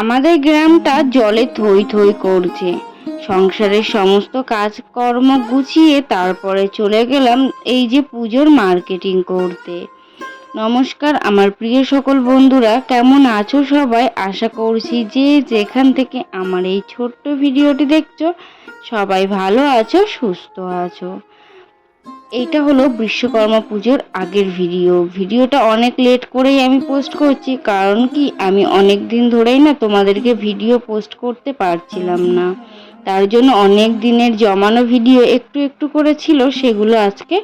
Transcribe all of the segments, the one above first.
আমাদের গ্রামটা জলে থই থই করছে। সংসারের সমস্ত কাজকর্ম গুছিয়ে তারপরে চলে গেলাম এই যে পুজোর মার্কেটিং করতে। নমস্কার, আমার প্রিয় সকল বন্ধুরা, কেমন আছো সবাই? আশা করছি যে যেখান থেকে আমার এই ছোট্ট ভিডিওটি দেখছ, সবাই ভালো আছো, সুস্থ আছো। এইটা হলো বিশ্বকর্মা পুজোর আগের ভিডিও। ভিডিওটা অনেক লেট করেই আমি পোস্ট করছি, কারণ কি আমি অনেক দিন ধরেই না তোমাদেরকে ভিডিও পোস্ট করতে পারছিলাম না। তার জন্য অনেক দিনের জমানো ভিডিও একটু একটু করে ছিল, সেগুলো আজকে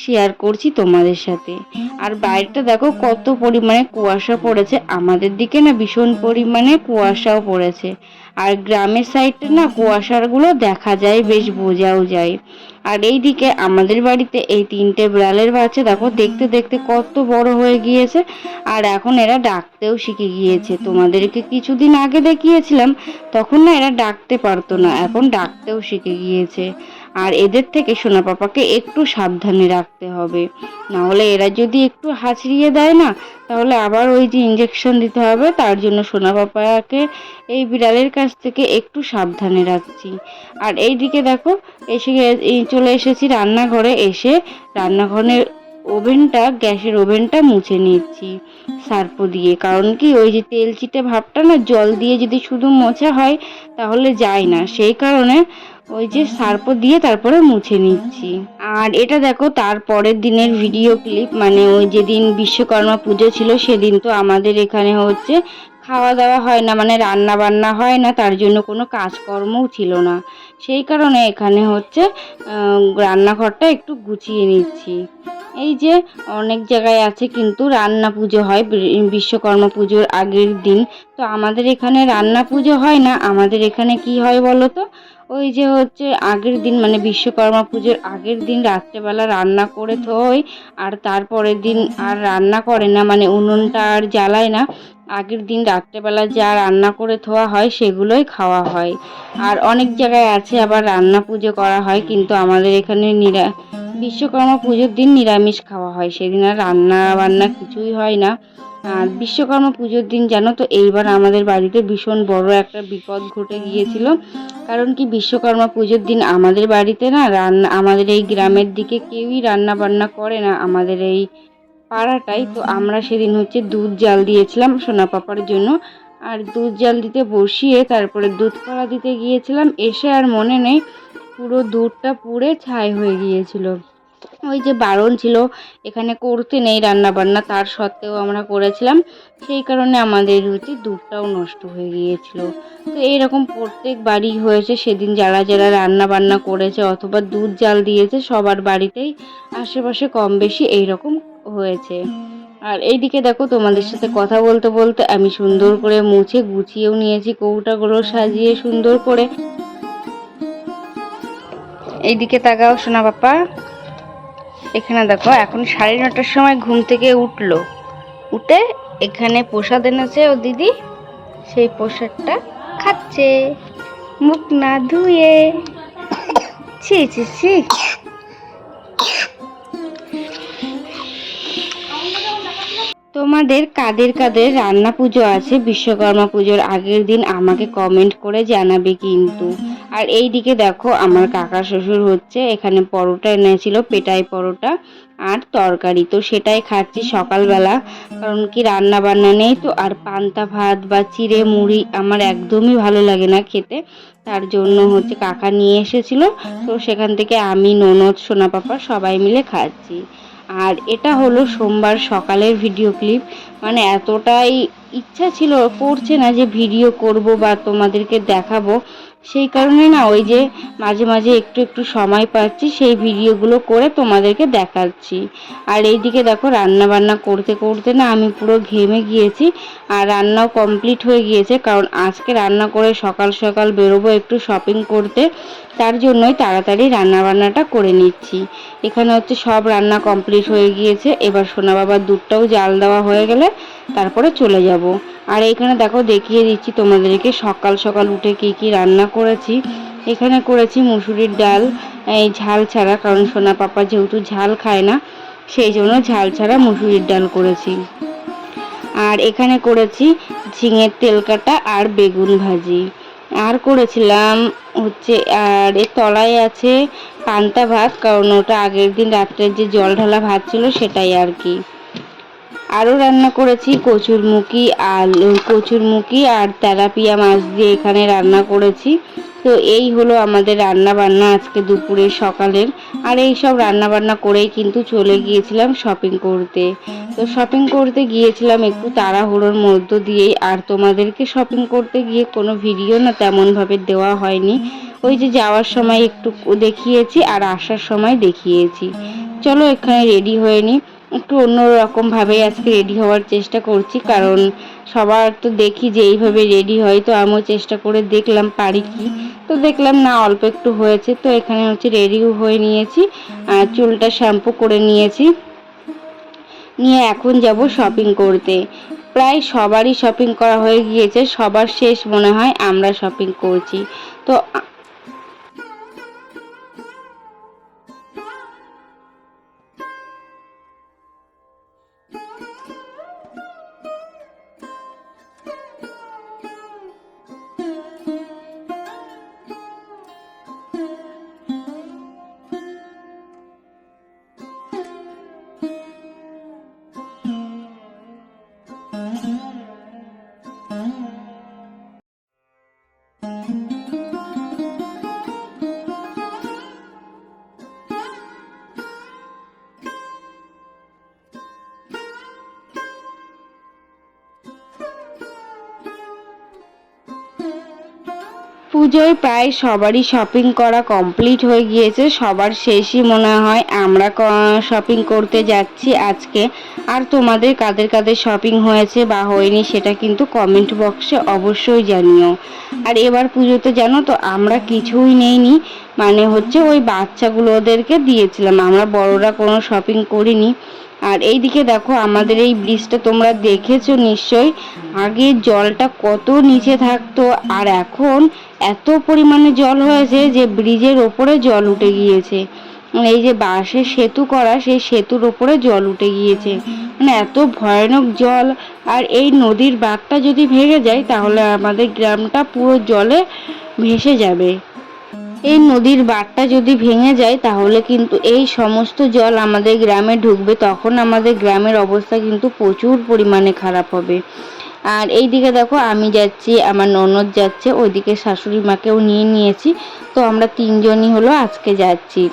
শেয়ার করছি তোমাদের সাথে। আর বাইরেটা দেখো কত পরিমাণে কুয়াশা পড়েছে, আমাদের দিকে না ভীষণ পরিমাণে কুয়াশাও পড়েছে। আর গ্রামের সাইডে না কুয়াশারগুলো দেখা যায়, বেশ বোঝাও যায়। আর এই দিকে আমাদের বাড়িতে এই তিনটে বিড়ালের বাচ্চা, দেখো দেখতে দেখতে কত বড় হয়ে গিয়েছে। আর এখন এরা ডাকতেও শিখে গিয়েছে। তোমাদেরকে কিছুদিন আগে দেখিয়েছিলাম, তখন না এরা ডাকতে পারতো না, এখন ডাকতেও শিখে গিয়েছে। আর এদের থেকে সোনা পাপাকে একটু সাবধানে রাখতে হবে। না হলে এরা যদি একটু হাঁচড়িয়ে দেয় না, তাহলে আবার ওই যে ইঞ্জেকশন দিতে হবে, তার জন্য সোনা পাপাকে এই বিড়ালের কাছ থেকে একটু সাবধানে রাখছি। আর এই দিকে দেখো, এসে চলে এসেছি রান্নাঘরে, এসে রান্নাঘরের ওভেনটা, গ্যাসের ওভেনটা মুছে নিচ্ছি সার্প দিয়ে। কারণ কি, ওই যে তেল চিটে ভাবটা না, জল দিয়ে যদি শুধু মোছা হয়, তাহলে যায় না। সেই কারণে ওই যে সার্প দিয়ে তারপরে মুছে নিচ্ছি। আর এটা দেখো তারপরের দিনের ভিডিও ক্লিপ মানে ওই যেদিন বিশ্বকর্মা পুজো ছিল, সেদিন তো আমাদের এখানে হচ্ছে খাওয়া দাওয়া হয় না মানে রান্না বান্না হয় না, তার জন্য কোনো কাজকর্মও ছিল না। সেই কারণে এখানে হচ্ছে রান্নাঘরটা একটু গুছিয়ে নিচ্ছি। এই যে অনেক জায়গায় আছে কিন্তু রান্না পুজো হয় বিশ্বকর্মা পুজোর আগের দিন। তো আমাদের এখানে রান্না পুজো হয় না, আমাদের এখানে কি হয় বলো তো? ওই যে হচ্ছে আগের দিন মানে বিশ্বকর্মা পুজোর আগের দিন রাত্রেবেলা রান্না করে থই, আর তারপরের দিন আর রান্না করে না মানে উনুনটা আর জ্বালায় না। আগের দিন রাত্রেবেলা যা রান্না করে থোয়া হয়, সেগুলোই খাওয়া হয়। আর অনেক জায়গায় আছে আবার রান্না পুজো করা হয়, কিন্তু আমাদের এখানে নিরা, বিশ্বকর্মা পুজোর দিন নিরামিষ খাওয়া হয়। সেদিন আর রান্না বান্না কিছুই হয় না। আর বিশ্বকর্মা পুজোর দিন জানো তো এইবার আমাদের বাড়িতে ভীষণ বড় একটা বিপদ ঘটে গিয়েছিল। কারণ কি বিশ্বকর্মা পুজোর দিন আমাদের বাড়িতে না রান্না আমাদের এই গ্রামের দিকে কেউই রান্না বান্না করে না আমাদের এই পাড়াটাই। তো আমরা সেদিন হচ্ছে দুধ জাল দিয়েছিলাম সোনা পাপার জন্য। আর দুধ জাল দিতে বসিয়ে তারপরে দুধ কড়া দিতে গিয়েছিলাম। এসে আর মনে নেই পুরো দুধটা পুড়ে ছাই হয়ে গিয়েছিল। ওই যে বারণ ছিল, এখানে করতে নেই রান্না বান্না তার সত্ত্বেও আমরা করেছিলাম। সেই কারণে আমাদের হচ্ছে দুধটাও নষ্ট হয়ে গিয়েছিল। তো এইরকম প্রত্যেক বাড়ি হয়েছে, সেদিন যারা যারা রান্না বান্না করেছে অথবা দুধ জাল দিয়েছে, সবার বাড়িতেই আশেপাশে কম বেশি এইরকম হয়েছে। আর এইদিকে দেখো তোমাদের সাথে কথা বলতে বলতে আমি সুন্দর করে মুছে গুছিয়েও নিয়েছি, কৌটাগুলো সাজিয়ে সুন্দর করে। এইদিকে তাকাও সোনা বাপা এখানে দেখো, এখন সাড়ে নটার সময় ঘুম থেকে উঠল। উঠে এখানে প্রসাদ এনেছে ও দিদি, সেই প্রসাদটা খাচ্ছে। মুখ না ধুয়ে। ছি ছি ছি। তোমাদের কাদের কাদের রান্না পুজো আছে? বিশ্বকর্মা পুজোর আগের দিন আমাকে কমেন্ট করে জানাবে কিন্তু। আর এই দিকে দেখো আমার কাকা শ্বশুর হচ্ছে এখানে পরোটা এনেছিল পেটাই পরোটা আর তরকারি। তো সেটাই খাচ্ছি সকালবেলা কারণ কি রান্না বান্না নেই তো আর পান্তা ভাত বা চিড়ে মুড়ি আমার একদমই ভালো লাগে না খেতে। তার জন্য হচ্ছে কাকা নিয়ে এসেছিল তো সেখান থেকে আমি ননদ সোনা পাপা সবাই মিলে খাচ্ছি। আর এটা হলো সোমবার সকালের ভিডিও ক্লিপ। মানে এতটাই ইচ্ছা ছিল করছে না যে ভিডিও করব বা তোমাদেরকে দেখাবো। সেই কারণে না ওই যে মাঝে মাঝে একটু একটু সময় পাচ্ছি, সেই ভিডিওগুলো করে তোমাদেরকে দেখাচ্ছি। আর এইদিকে দেখো রান্না বান্না করতে করতে না আমি পুরো ঘেমে গিয়েছি আর রান্নাও কমপ্লিট হয়ে গিয়েছে, কারণ আজকে রান্না করে সকাল সকাল বেরোবো একটু শপিং করতে। তার জন্যই তাড়াতাড়ি রান্না বান্নাটা করে নিচ্ছি। এখানে হচ্ছে সব রান্না কমপ্লিট হয়ে গিয়েছে। এবার সোনা বাবার দুধটাও জাল দেওয়া হয়ে গেলে তারপরে চলে যাব। আর এখানে দেখো দেখিয়ে দিচ্ছি তোমাদেরকে সকাল সকাল উঠে কি কি রান্না করেছি। এখানে করেছি মুসুরির ডাল, এই ঝাল ছাড়া, কারণ সোনা পাপা যেহেতু ঝাল খায় না, সেই জন্য ঝাল ছাড়া মুসুরির ডাল করেছি। আর এখানে করেছি ঝিঙের তেল কাটা আর বেগুন ভাজি। আর করেছিলাম হচ্ছে, আর এর তলায় আছে পান্তা ভাত, কারণ ওটা আগের দিন রাত্রে যে জল ঢালা ভাত ছিল সেটাই আর কি। আরও রান্না করেছি কচুরমুখী, আলু কচুরমুখী আর তেলাপিয়া মাছ দিয়ে এখানে রান্না করেছি। তো এই হলো আমাদের রান্না বান্না আজকে দুপুরের সকালের। আর এই সব রান্না বান্না করেই কিন্তু চলে গিয়েছিলাম শপিং করতে। তো শপিং করতে গিয়েছিলাম একটু তাড়াহুড়োর মধ্য দিয়েই। আর তোমাদেরকে শপিং করতে গিয়ে কোনো ভিডিও না তেমনভাবে দেওয়া হয়নি। ওই যে যাওয়ার সময় একটু দেখিয়েছি আর আসার সময় দেখিয়েছি। চলো এখানে রেডি হয়ে নিই। একটু অন্যরকমভাবে আজকে রেডি হওয়ার চেষ্টা করছি। কারণ সবার তো দেখি যে এইভাবে রেডি হয়, তো আমিও চেষ্টা করে দেখলাম পারি কি। তো দেখলাম না, অল্প একটু হয়েছে তো এখানে হচ্ছে রেডিও হয়ে নিয়েছি। আর চুলটা শ্যাম্পু করে নিয়েছি। নিয়ে এখন যাব শপিং করতে। প্রায় সবারই শপিং করা হয়ে গিয়েছে, সবার শেষ মনে হয় আমরা শপিং করছি। তো পুজোয় প্রায় সবারই শপিং করা কমপ্লিট হয়ে গিয়েছে। সবার শেষই মনে হয় আমরা শপিং করতে যাচ্ছি আজকে। আর তোমাদের কাদের কাদের শপিং হয়েছে বা হয়নি সেটা কিন্তু কমেন্ট বক্সে অবশ্যই জানিও। আর এবার পুজোতে জানো তো আমরা কিছুই নেইনি। মানে হচ্ছে ওই বাচ্চাগুলোদেরকে দিয়েছিলাম। আমরা বড়রা কোনো শপিং করিনি। আর এই দিকে দেখো আমাদের এই ব্রিজটা তোমরা দেখেছ নিশ্চয়ই। আগে জলটা কত নিচে থাকতো আর এখন এত পরিমাণে জল হয়েছে যে ব্রিজের ওপরে জল উঠে গিয়েছে। এই যে বাঁশের সেতু করা, সেই সেতুর ওপরে জল উঠে গিয়েছে। মানে এত ভয়ানক জল। আর এই নদীর বাঁধটা যদি ভেঙে যায়, তাহলে আমাদের গ্রামটা পুরো জলে ভেসে যাবে। এই নদীর বাঁধটা যদি ভেঙে যায়, তাহলে কিন্তু এই সমস্ত জল আমাদের গ্রামে ঢুকবে। তখন আমাদের গ্রামের অবস্থা কিন্তু প্রচুর পরিমাণে খারাপ হবে। আর এই দিকে দেখো, আমি যাচ্ছি, আমার ননদ যাচ্ছে, ওইদিকে শাশুড়ি মাকেও নিয়ে নিয়েছি। তো আমরা তিনজনই হলো আজকে যাচ্ছি।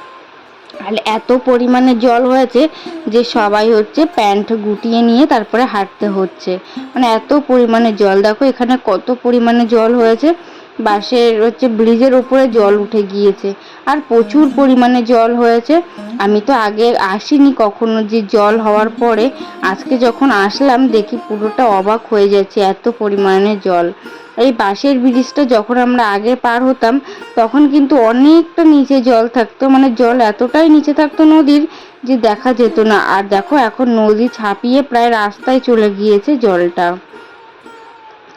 আর এত পরিমাণে জল হয়েছে যে সবাই হচ্ছে প্যান্ট গুটিয়ে নিয়ে তারপরে হাঁটতে হচ্ছে। মানে এত পরিমাণে জল। দেখো, এখানে কত পরিমাণে জল হয়েছে। বাসের হচ্ছে ব্রিজের উপরে জল উঠে গিয়েছে। আর প্রচুর পরিমাণে জল হয়েছে। আমি তো আগে আসিনি কখনো যে জল হওয়ার পরে। আজকে যখন আসলাম দেখি পুরোটা অবাক হয়ে যাচ্ছে এত পরিমাণে জল। এই বাঁশের ব্রিজটা যখন আমরা আগে পার হতাম, তখন কিন্তু অনেকটা নিচে জল থাকতো। মানে জল এতটাই নিচে থাকতো নদীর যে দেখা যেত না। আর দেখো, এখন নদী ছাপিয়ে প্রায় রাস্তায় চলে গিয়েছে জলটা।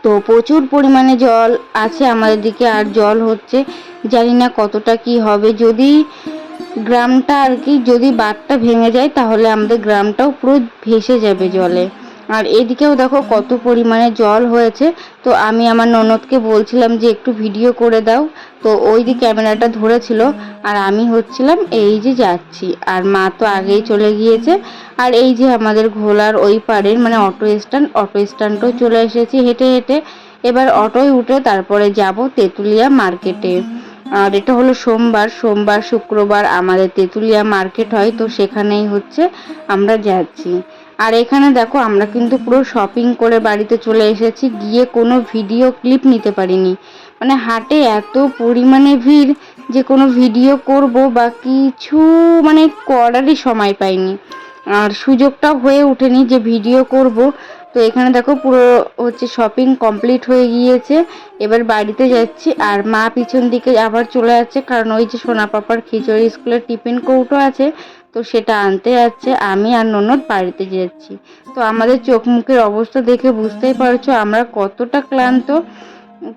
তো প্রচুর পরিমাণে জল আছে আমাদের দিকে আর জল হচ্ছে। জানি না কতটা কি হবে। যদি গ্রামটা আর কি, যদি বাঁধটা ভেঙে যায়, তাহলে আমাদের গ্রামটাও পুরো ভেসে যাবে জলে। আর এদিকেও দেখো কত পরিমাণে জল হয়েছে। তো আমি আমার ননদকে বলছিলাম যে একটু ভিডিও করে দাও। তো ওই যে ক্যামেরাটা ধরেছিল আর আমি হচ্ছিলাম এই যে যাচ্ছি। আর মা তো আগেই চলে গিয়েছে। আর এই যে আমাদের ঘোলার ওই পাড়ের মানে অটো স্ট্যান্ড অটো স্ট্যান্ডও চলে এসেছি হেঁটে হেঁটে। এবার অটোয় উঠে তারপরে যাব তেঁতুলিয়া মার্কেটে আর এটা হলো সোমবার সোমবার, শুক্রবার আমাদের তেঁতুলিয়া মার্কেট হয়, তো সেখানেই হচ্ছে আমরা যাচ্ছি। আর এখানে দেখো, আমরা কিন্তু পুরো শপিং করে বাড়িতে চলে এসেছি। গিয়ে কোনো ভিডিও ক্লিপ নিতে পারিনি। মানে হাটে এত পরিমাণে ভিড় যে কোনো ভিডিও করব বা কিছু মানে করারই সময় পাইনি। আর সুযোগটাও হয়ে ওঠেনি যে ভিডিও করব। তো এখানে দেখো, পুরো হচ্ছে শপিং কমপ্লিট হয়ে গিয়েছে। এবার বাড়িতে যাচ্ছি। আর মা পিছন দিকে আবার চলে যাচ্ছে কারণ ওই যে সোনা পাপার খিচুড়ি স্কুলের টিফিন কৌটো আছে। তো সেটা আনতে যাচ্ছে, আমি আর ননদ বাড়িতে যাচ্ছি। তো আমাদের চোখ মুখের অবস্থা দেখে বুঝতেই পারছ, আমরা কতটা ক্লান্ত।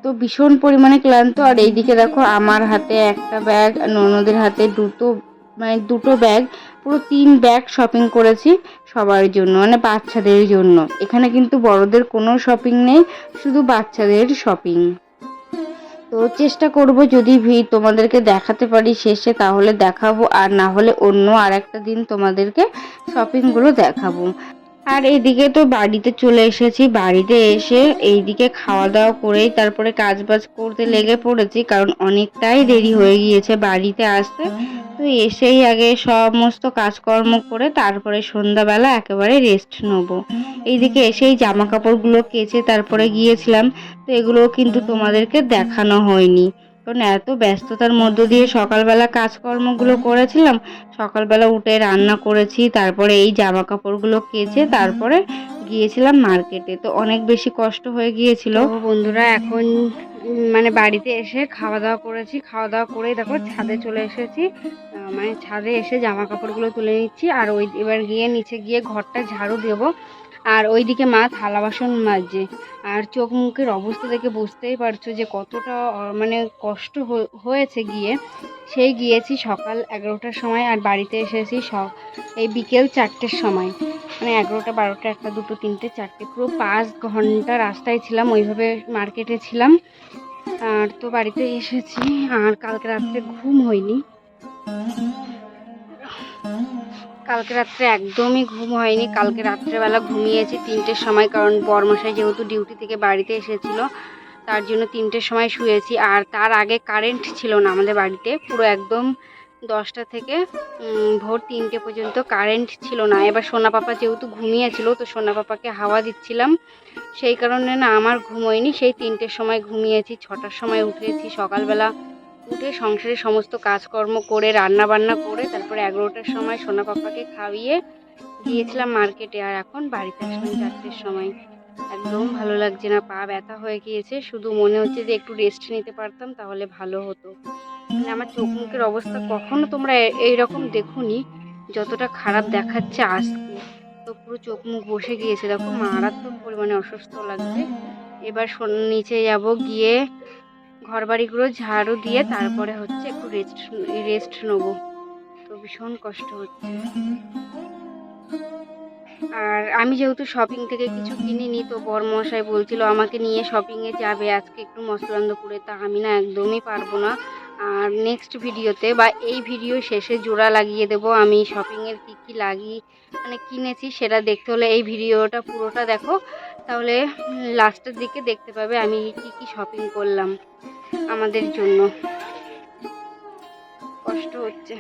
তো ভীষণ পরিমাণে ক্লান্ত। আর এইদিকে দেখো, আমার হাতে একটা ব্যাগ, ননদের হাতে দুটো মানে দুটো ব্যাগ, পুরো তিন ব্যাগ শপিং করেছি সবার জন্য মানে বাচ্চাদের জন্য। এখানে কিন্তু বড়দের কোনো শপিং নেই, শুধু বাচ্চাদের শপিং তো চেষ্টা করব যদি ভি তোমাদেরকে দেখাতে পারি শেষে, তাহলে দেখাবো। আর না হলে অন্য আর একটা দিন তোমাদেরকে শপিংগুলো দেখাবো। আর এইদিকে তো বাড়িতে চলে এসেছি। বাড়িতে এসে এইদিকে খাওয়া দাওয়া করেই তারপরে কাজ বাজ করতে লেগে পড়েছি, কারণ অনেকটাই দেরি হয়ে গিয়েছে বাড়িতে আসতে। তো এসেই আগে সমস্ত কাজকর্ম করে তারপরে সন্ধ্যাবেলা একেবারে রেস্ট নেব। এইদিকে এসেই জামা কাপড়গুলো কেচে তারপরে গিয়েছিলাম, তো এগুলো কিন্তু তোমাদেরকে দেখানো হয়নি। কারণ এত ব্যস্ততার মধ্য দিয়ে সকালবেলা কাজকর্মগুলো করেছিলাম। সকালবেলা উঠে রান্না করেছি, তারপরে এই জামা কাপড়গুলো কেচে তারপরে গিয়েছিলাম মার্কেটে। তো অনেক বেশি কষ্ট হয়ে গিয়েছিল। বন্ধুরা, এখন মানে বাড়িতে এসে খাওয়া দাওয়া করেছি। খাওয়া দাওয়া করে দেখো ছাদে চলে এসেছি। মানে ছাদে এসে জামা কাপড়গুলো তুলে নিচ্ছি। আর ওই, এবার গিয়ে নিচে গিয়ে ঘরটা ঝাড়ু দেবো। আর ওইদিকে মা থালা বাসন মাজে। আর চোখ মুখের অবস্থা দেখে বুঝতেই পারছ যে কতটা মানে কষ্ট হয়ে- হয়েছে গিয়ে। সেই গিয়েছি সকাল এগারোটার সময় আর বাড়িতে এসেছি সব এই বিকেল চারটের সময়। মানে এগারোটা, বারোটা, একটা, দুটো, তিনটে, চারটে, পুরো পাঁচ ঘণ্টা রাস্তায় ছিলাম, ওইভাবে মার্কেটে ছিলাম। আর তো বাড়িতে এসেছি, আর কালকে রাত্রে ঘুম হয়নি। কালকে রাত্রে একদমই ঘুম হয়নি। কালকে রাত্রেবেলা ঘুমিয়েছি তিনটের সময়, কারণ বরমশাই যেহেতু ডিউটি থেকে বাড়িতে এসেছিল, তার জন্য তিনটের সময় শুয়েছি। আর তার আগে কারেন্ট ছিল না আমাদের বাড়িতে, পুরো একদম দশটা থেকে ভোর তিনটে পর্যন্ত কারেন্ট ছিল না। এবার সোনা পাপা যেহেতু ঘুমিয়েছিল, তো সোনা পাপাকে হাওয়া দিচ্ছিলাম। সেই কারণে না আমার ঘুম হয়নি। সেই তিনটের সময় ঘুমিয়েছি, ছটার সময় উঠেছি সকালবেলা। উঠে সংসারের সমস্ত কাজকর্ম করে রান্না বান্না করে, তারপরে এগারোটার সময় সোনা পাপাকে খাইয়ে গিয়েছিলাম মার্কেটে। আর এখন বাড়িতে আসলাম চারটের সময়। একদম ভালো লাগছে না, পা ব্যথা হয়ে গিয়েছে। শুধু মনে হচ্ছে যে একটু রেস্ট নিতে পারতাম, তাহলে ভালো হতো। মানে আমার চোখ মুখের অবস্থা কখনো তোমরা এইরকম দেখোনি, যতটা খারাপ দেখাচ্ছে আজকে। তো পুরো চোখ মুখ বসে গিয়েছে। দেখো, মারাত্মক পরিমাণে অসুস্থ লাগছে। এবার নিচে যাব, গিয়ে ঘর বাড়িগুলো ঝাড়ু দিয়ে তারপরে হচ্ছে একটু রেস্ট রেস্ট নেব। তো ভীষণ কষ্ট হচ্ছে। আর আমি যেহেতু শপিং থেকে কিছু কিনিনি তো বরমশাই বলছিল আমাকে নিয়ে শপিংয়ে যাবে আজকে একটু মসলান্দপুরে তা আমি না একদমই পারব না। আর নেক্সট ভিডিওতে বা এই ভিডিও শেষে জোড়া লাগিয়ে দেবো আমি শপিংয়ের কী কী লাগিয়ে মানে কিনেছি সেটা দেখতে হলে এই ভিডিওটা পুরোটা দেখো। তাহলে লাস্টের দিকে দেখতে পাবে আমি কি কি শপিং করলাম আমাদের জন্য। কষ্ট হচ্ছে।